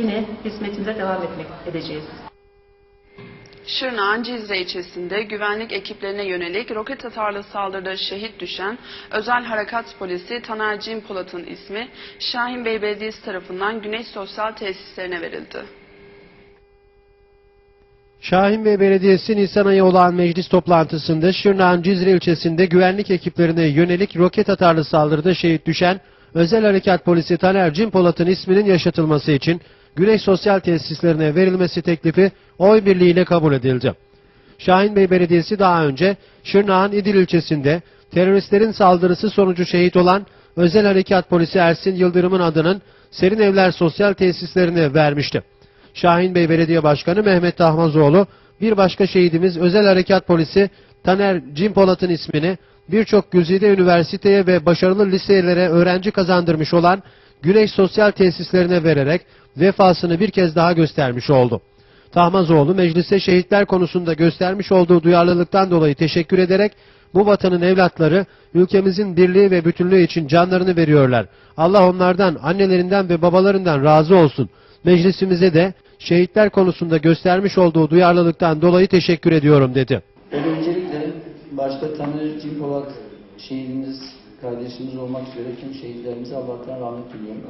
yine hizmetimize devam etmek edeceğiz. Şırnak'ın Cizre ilçesinde güvenlik ekiplerine yönelik roket atarlı saldırıda şehit düşen özel harekat polisi Taner Cim Polat'ın ismi Şahin Bey Belediyesi tarafından Güneş Sosyal Tesislerine verildi. Şahin Bey Belediyesi Nisan ayı olan meclis toplantısında Şırnak'ın Cizre ilçesinde güvenlik ekiplerine yönelik roket atarlı saldırıda şehit düşen Özel Harekat Polisi Taner Cim Polat'ın isminin yaşatılması için Güneş Sosyal Tesislerine verilmesi teklifi oy birliğiyle kabul edildi. Şahin Bey Belediyesi daha önce Şırnak'ın İdil ilçesinde teröristlerin saldırısı sonucu şehit olan Özel Harekat Polisi Ersin Yıldırım'ın adının Serin Evler Sosyal Tesislerine vermişti. Şahin Bey Belediye Başkanı Mehmet Tahmazoğlu bir başka şehidimiz Özel Harekat Polisi Taner Cimpolat'ın ismini birçok güzide üniversiteye ve başarılı liselere öğrenci kazandırmış olan Güneş Sosyal Tesislerine vererek vefasını bir kez daha göstermiş oldu. Tahmazoğlu meclise şehitler konusunda göstermiş olduğu duyarlılıktan dolayı teşekkür ederek bu vatanın evlatları ülkemizin birliği ve bütünlüğü için canlarını veriyorlar. Allah onlardan, annelerinden ve babalarından razı olsun. Meclisimize de şehitler konusunda göstermiş olduğu duyarlılıktan dolayı teşekkür ediyorum dedi. Öncelikle başta Taner Cim Polat şehidimiz, kardeşimiz olmak üzere tüm şehitlerimize Allah'tan rahmet diliyorum.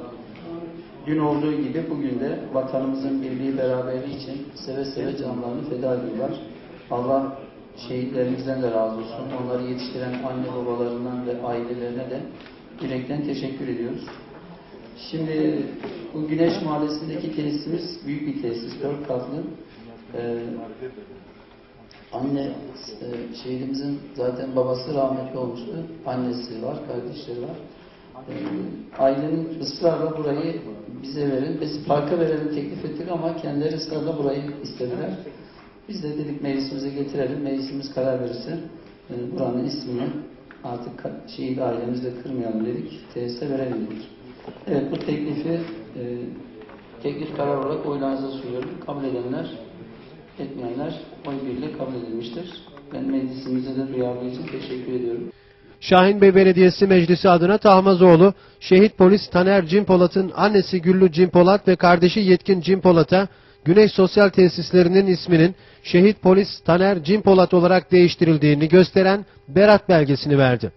Dün olduğu gibi bugün de vatanımızın birliği beraberliği için seve seve canlarını feda ediyorlar. Allah şehitlerimizden de razı olsun. Onları yetiştiren anne babalarından ve ailelerine de yürekten teşekkür ediyoruz. Şimdi bu Güneş Mahallesi'ndeki tesisimiz büyük bir tesis, dört katlı. Ee, Anne, e, şehidimizin zaten babası rahmetli olmuştu. Annesi var, kardeşleri var. E, ailenin ısrarla burayı bize verin, biz parka verelim teklif ettik ama kendileri ısrarla burayı istediler. Biz de dedik meclisimize getirelim, meclisimiz karar verirse e, buranın ismini artık şehit ailemizle kırmayalım dedik, tesise verelim dedik. Evet bu teklifi e, teklif karar olarak oylarınıza sunuyorum. Kabul edenler etmeyenler oy birliğiyle kabul edilmiştir. Ben meclisimize de duyarlı için teşekkür ediyorum. Şahin Bey Belediyesi Meclisi adına Tahmazoğlu, şehit polis Taner Cimpolat'ın annesi Güllü Cimpolat ve kardeşi Yetkin Cimpolat'a Güneş Sosyal Tesislerinin isminin şehit polis Taner Cimpolat olarak değiştirildiğini gösteren berat belgesini verdi.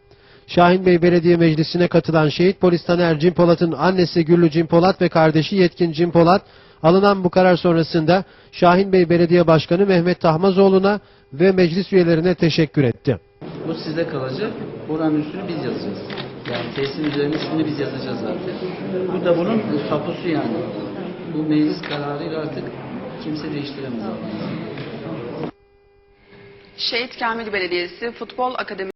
Şahin Bey Belediye Meclisi'ne katılan şehit polis Taner Cimpolat'ın annesi Güllü Cimpolat ve kardeşi Yetkin Cimpolat alınan bu karar sonrasında Şahin Bey Belediye Başkanı Mehmet Tahmazoğlu'na ve meclis üyelerine teşekkür etti. Bu sizde kalacak. Buranın üstünü biz yazacağız. Yani tesisin üzerine üstünü biz yazacağız zaten. Bu da bunun tapusu yani. Bu meclis kararıyla artık kimse değiştiremez. Şehit Kamil Belediyesi Futbol Akademi